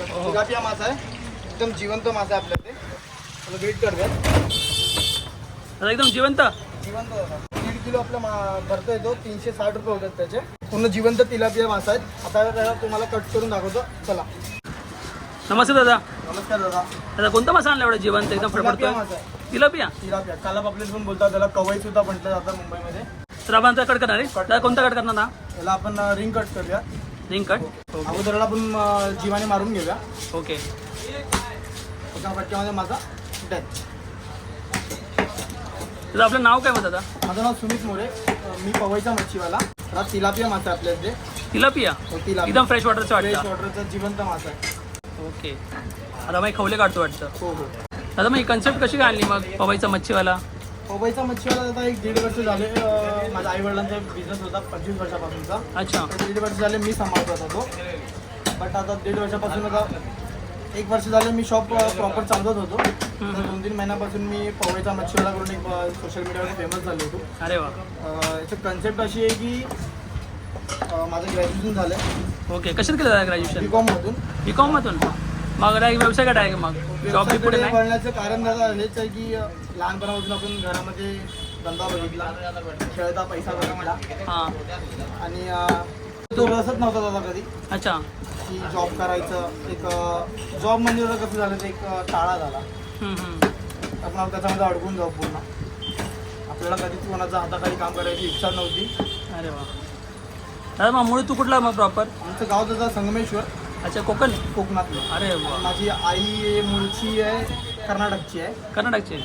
दादा तिलापिया मासा आहे. एकदम जिवंत मासा आहे आपल्या ते वेट एकदम जिवंत? जिवंत दादा दीड किलो आपला मा- भरता येतो तीनशे साठ रुपये होतात त्याचे. पूर्ण जिवंत तिलापिया मासा आहेत आता त्याला तुम्हाला कट करून दाखवतो. चला. नमस्ते दादा. नमस्कार दादा. दादा कोणता मासा आणला एवढा जिवंत? एकदम तिलापिया फडफडतोय मासा आहे. तिलापिया तिलापिया काला पापलेट पण बोलतात त्याला. कवई सुद्धा म्हटलं जातं मुंबईमध्ये. तर आपण आता कट करणार आहे. दादा कोणता कट करणार. ना याला आपण रिंग कट करूया. रिंग कट अगोदरला आपण जीवाने मारून घेऊया. ओके एका फटक्यामध्ये माझा डेथ दादा आपलं नाव काय मग दादा? माझं नाव सुमित मोरे. मी पवईचा मच्छीवाला. हा तिलापिया मासा आपल्या इथे तिलापिया? हो, तिलापिया. एकदम फ्रेश वॉटरचं फ्रेश वाटतं. वॉटरचा जिवंत मासा आहे. ओके आता मग खवले काढतो वाटतं. हो हो. दादा मग ही कन्सेप्ट कशी काय आणली मग पवायचा मच्छीवाला? पवईचा मच्छीवाला आता एक दीड वर्ष झाले अं, माझ्या आई वडिलांचा बिझनेस होता पंचवीस वर्षापासूनचा. अच्छा. तर दीड वर्ष झाले मी सांभाळत होता तो. बट आता दीड वर्षापासून आता एक वर्ष झाले मी शॉप प्रॉपर चालवत होतो. तर दोन तीन महिन्यापासून मी पवईचा मच्छीवाला करून एक सोशल मीडियावर फेमस झालो होतो. अरे वा. अं, याची कन्सेप्ट अशी आहे की अं, माझं ग्रॅज्युएशन झालं ओके कशात केलं ग्रॅज्युएशन बी कॉममधून बी कॉममधून मग डायरेक्ट व्यवसाय काय डायरेक्ट मग. जॉब बी पुढे नाही. वळण्याचं कारण दादा हेच आहे की अं, लहानपणापासून आपण घरामध्ये धंदा बघितला खेळता पैसा बघितला हां. आणि अं, तो रसच नव्हता दादा कधी. अच्छा. की जॉब करायचं एक जॉब म्हणजे दादा कसं झालं ते एक अं, टाळा झाला हम्म, हम्म. आपण त्याच्यामध्ये अडकून जाऊ पूर्ण. आपल्याला कधीच कोणाच्या हाताखाली काम करायची इच्छा नव्हती. अरे वा दादा मग मुळे तू कुठला मग प्रॉपर आमचं गाव त्याचा संगमेश्वर. अच्छा कोकण? कोकणातलं. अरे वा. माझी आई मूळची आहे कर्नाटकची आहे. कर्नाटकचे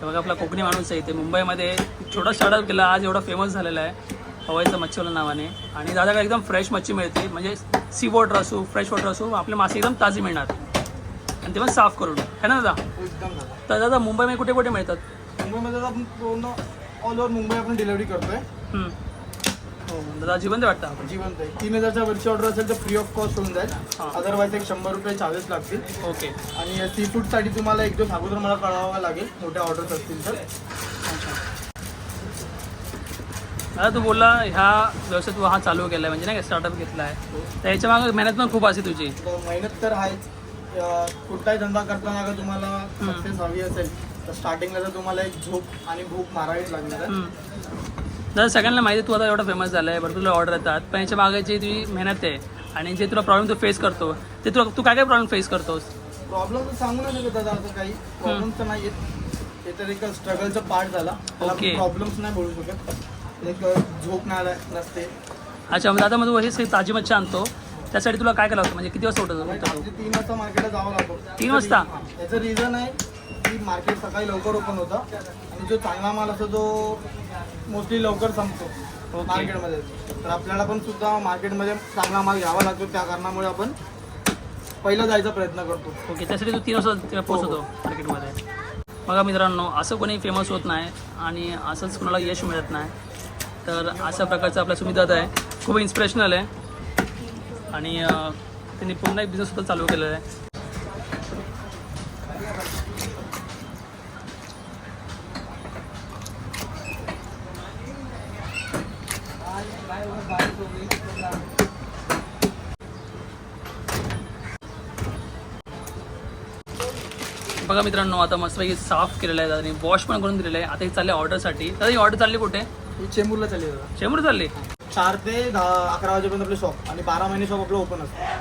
तर बघा आपला कोकणी माणूस आहे इथे. मुंबईमध्ये छोटा स्टार्टअप केला. आज एवढा फेमस झालेला आहे. हवाईचं मच्छीवाला नावाने. आणि दादा एकदम फ्रेश मच्छी मिळते. म्हणजे सी वॉटर असो फ्रेश वॉटर असो आपले मासे एकदम ताजे मिळणार. आणि ते पण साफ करून. है ना दादा? तो एकदम झाला तर दादा मुंबईमध्ये कुठे कुठे मिळतात? मुंबईमध्ये आता आपण पूर्ण ऑल ओव्हर मुंबई आपण डिलिव्हरी करतोय. हम्म. हो दादा जिवंत वाटतं आपण. जिवंत आहे. तीन हजारच्या वरची ऑर्डर असेल तर फ्री ऑफ कॉस्ट होऊन जाईल. हां. अदरवाईज एक शंभर रुपये चार्जेस लागतील. ओके. आणि सी फूडसाठी तुम्हाला एक दिवस अगोदर मला कळवावं लागेल मोठ्या ऑर्डर्स असतील तर. दादा तू बोलला ह्या व्यवसाय तू हा चालू केला आहे म्हणजे नाही का स्टार्टअप घेतला आहे तर याच्या मागे मेहनत पण खूप असते तुझी. तर मेहनत तर आहेच. कुठलाही धंदा करताना अगर तुम्हाला सक्सेस हवी असेल तर स्टार्टिंगला तर तुम्हाला एक झोप आणि भूक मारावीच लागणार आहे. दादा सगळ्यांना माहिती तू आता एवढा फेमस झाला आहे भरपूर तुला ऑर्डर येतात पण याच्या मागायची तुझी मेहनत आहे आणि जे तुला प्रॉब्लेम तू फेस करतो ते तुला तू काय काय प्रॉब्लेम फेस करतोस? प्रॉब्लेम तर सांगू नाही शकत दादा असं काही. प्रॉब्लेम तर नाही येत ते तर एक स्ट्रगलचा पार्ट झाला. Okay. प्रॉब्लेम्स नाही बोलू शकत. एक झोप नाही नसते. अच्छा मग दादा मग तू हेच ताजी मच्छी आणतो. त्यासाठी तुला काय करावं लागतं? म्हणजे किती वाजता उठत? रात्री तीन वाजता मार्केटला जावं लागतो. तीन वाजता? याचं रिझन आहे की मार्केट सकाळी लवकर ओपन होतं. आणि जो चांगला माल असतो तो मोस्टली लवकर संपतो. मार्केटमध्ये. तर आपल्याला पण सुद्धा मार्केटमध्ये चांगला माल घ्यावा लागतो. त्या कारणामुळे आपण पहिला जायचा प्रयत्न करतो. ओके त्यासाठी तू तीन वाजता पोहोचतो मार्केटमध्ये. बघा मित्रांनो असं कोणी फेमस होत नाही आणि असंच कोणाला यश मिळत नाही. तर अशा प्रकारचा आपला सुमित दादा आहे. खूप इन्स्पिरेशनल आहे. आणि त्यांनी पूर्ण एक बिझनेस सुद्धा चालू केलेला आहे. बघा मित्रांनो आता मस्तपैकी साफ केलेलं आहे आणि वॉश पण करून दिलेलं आहे. आता ही चालली ऑर्डरसाठी तर ही ऑर्डर चालली कुठे? चेंबूरला चालली दादा. चेंबूर चालली? चार ते दहा अकरा वाजेपर्यंत आपले शॉप आणि बारा महिने शॉप आपलं ओपन असतं.